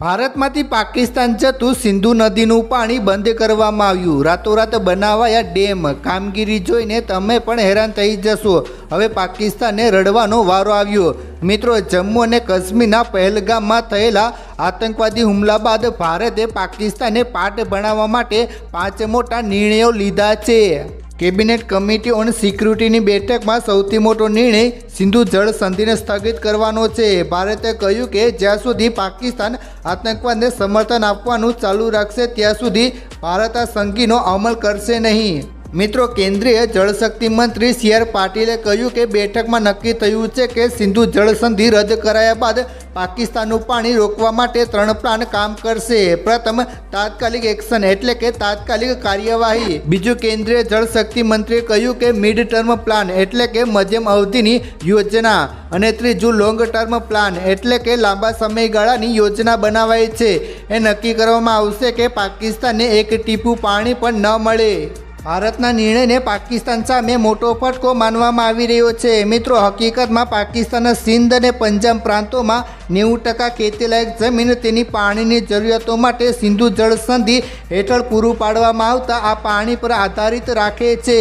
ભારતમાંથી પાકિસ્તાન જતું સિંધુ નદીનું પાણી બંધ કરવામાં આવ્યું. રાતોરાત બનાવાયા ડેમ. કામગીરી જોઈને તમે પણ હેરાન થઈ જશો. હવે પાકિસ્તાને રડવાનો વારો આવ્યો. મિત્રો, જમ્મુ અને કાશ્મીરના પહેલગામમાં થયેલા આતંકવાદી હુમલા બાદ ભારતે પાકિસ્તાને પાઠ ભણાવવા માટે પાંચ મોટા નિર્ણયો લીધા છે. કેબિનેટ કમિટી ઓન સિક્યુરિટીની બેઠકમાં સૌથી મોટો નિર્ણય સિંધુ જળ સંધિને સ્થગિત કરવાનો છે. ભારતે કહ્યું કે જ્યાં સુધી પાકિસ્તાન આતંકવાદને સમર્થન આપવાનું ચાલુ રાખશે, ત્યાં સુધી ભારત આ સંધિનો અમલ કરશે નહીં. મિત્રો, કેન્દ્રીય જળશક્તિ મંત્રી સી આર પાટીલે કહ્યું કે બેઠકમાં નક્કી થયું છે કે સિંધુ જળસંધિ રદ કરાયા બાદ પાકિસ્તાનનું પાણી રોકવા માટે ત્રણ પ્લાન કામ કરશે. પ્રથમ, તાત્કાલિક એક્શન એટલે કે તાત્કાલિક કાર્યવાહી. બીજું, કેન્દ્રીય જળશક્તિ મંત્રીએ કહ્યું કે મિડ ટર્મ પ્લાન એટલે કે મધ્યમ અવધિની યોજના. અને ત્રીજું લોંગ ટર્મ પ્લાન એટલે કે લાંબા સમયગાળાની યોજના બનાવાય છે. એ નક્કી કરવામાં આવશે કે પાકિસ્તાનને એક ટીપું પાણી પણ ન મળે. ભારતના નિર્ણયને પાકિસ્તાન સામે મોટો ફટકો માનવામાં આવી રહ્યો છે. મિત્રો, હકીકતમાં પાકિસ્તાનના સિંધ અને પંજાબ પ્રાંતોમાં નેવું ટકા ખેતીલાયક જમીન તેની પાણીની જરૂરિયાતો માટે સિંધુ જળ સંધિ હેઠળ પૂરું પાડવામાં આવતા આ પાણી પર આધારિત રાખે છે.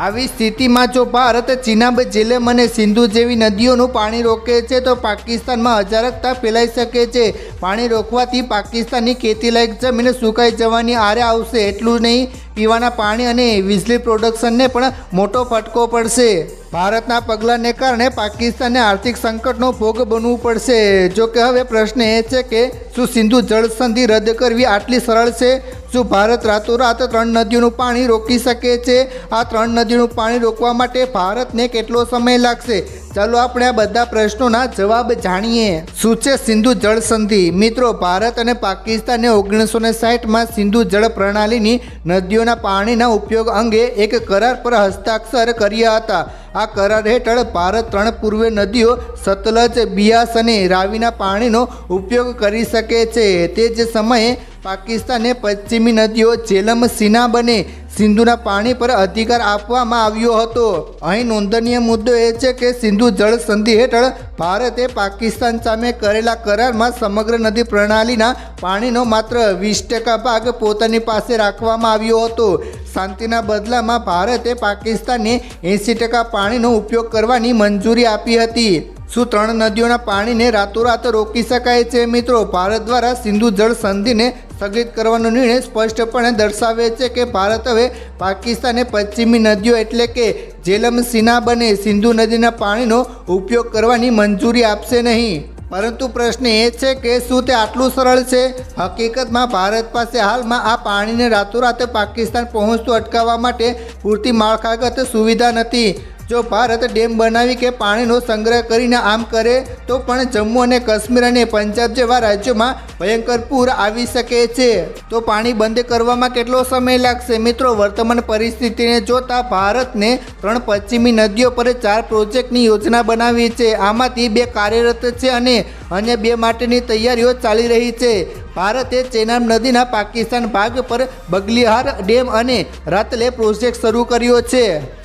આવી સ્થિતિમાં જો ભારત ચિનાબ જેલેમ અને સિંધુ જેવી નદીઓનું પાણી રોકે છે, તો પાકિસ્તાનમાં અજારકતા ફેલાઈ શકે છે. પાણી રોકવાથી પાકિસ્તાનની ખેતીલાયક જમીન સુકાઈ જવાની આરે આવશે એટલું નહીં, પીવાના પાણી અને વીજળી પ્રોડક્શનને પણ મોટો ફટકો પડશે. ભારતના પગલાંને કારણે પાકિસ્તાનને આર્થિક સંકટનો ભોગ બનવું પડશે. જો કે હવે પ્રશ્ન એ છે કે શું સિંધુ જળસંધિ રદ કરવી આટલી સરળ છે? શું ભારત રાતોરાત ત્રણ નદીઓનું પાણી રોકી શકે છે? આ ત્રણ નદીઓનું પાણી રોકવા માટે ભારતને કેટલો સમય લાગશે? ચાલો આપણે આ બધા પ્રશ્નોના જવાબ જાણીએ. શું છે સિંધુ જળ સંધિ? મિત્રો, ભારત અને પાકિસ્તાને ઓગણીસો ને સાઠમાં સિંધુ જળ પ્રણાલીની નદીઓના પાણીના ઉપયોગ અંગે એક કરાર પર હસ્તાક્ષર કર્યા હતા. આ કરાર હેઠળ ભારત ત્રણ પૂર્વે નદીઓ સતલજ, બિયાસ અને રાવીના પાણીનો ઉપયોગ કરી શકે છે. તે જ સમયે પાકિસ્તાને પશ્ચિમી નદીઓ જેલમ, સીના અને સિંધુના પાણી પર અધિકાર આપવામાં આવ્યો હતો. અહીં નોંધનીય મુદ્દો એ છે કે સિંધુ જળ સંધિ હેઠળ ભારતે પાકિસ્તાન સામે કરેલા કરારમાં સમગ્ર નદી પ્રણાલીના પાણીનો માત્ર વીસ ટકા ભાગ પોતાની પાસે રાખવામાં આવ્યો હતો. શાંતિના બદલામાં ભારતે પાકિસ્તાનને એંસી ટકા પાણીનો ઉપયોગ કરવાની મંજૂરી આપી હતી. શું ત્રણ નદીઓના પાણીને રાતોરાત રોકી શકાય છે મિત્રો? ભારત દ્વારા સિંધુ જળ સંધિને સ્થગિત કરવાનો નિર્ણય સ્પષ્ટપણે દર્શાવે છે કે ભારત હવે પાકિસ્તાને પશ્ચિમી નદીઓ એટલે કે જેલમ સિનાબ અને સિંધુ નદીના પાણીનો ઉપયોગ કરવાની મંજૂરી આપશે નહીં. પરંતુ પ્રશ્ન એ છે કે શું તે આટલું સરળ છે? હકીકતમાં ભારત પાસે હાલમાં આ પાણીને રાતોરાત પાકિસ્તાન પહોંચતું અટકાવવા માટે પૂરતી માળખાગત સુવિધા નથી. જો ભારત ડેમ બનાવી કે પાણીનો સંગ્રહ કરીને આમ કરે, તો પણ જમ્મુ અને કાશ્મીર અને પંજાબ જેવા રાજ્યોમાં ભયંકર પૂર આવી શકે છે. તો પાણી બંધ કરવામાં કેટલો સમય લાગશે? મિત્રો, વર્તમાન પરિસ્થિતિને જોતા ભારતને ત્રણ પશ્ચિમી નદીઓ પર ચાર પ્રોજેક્ટની યોજના બનાવી છે. આમાંથી બે કાર્યરત છે અને અન્ય બે માટેની તૈયારીઓ ચાલી રહી છે. ભારતે ચેનાબ નદીના પાકિસ્તાન ભાગ પર બગલીહાર ડેમ અને રાતલે પ્રોજેક્ટ શરૂ કર્યો છે.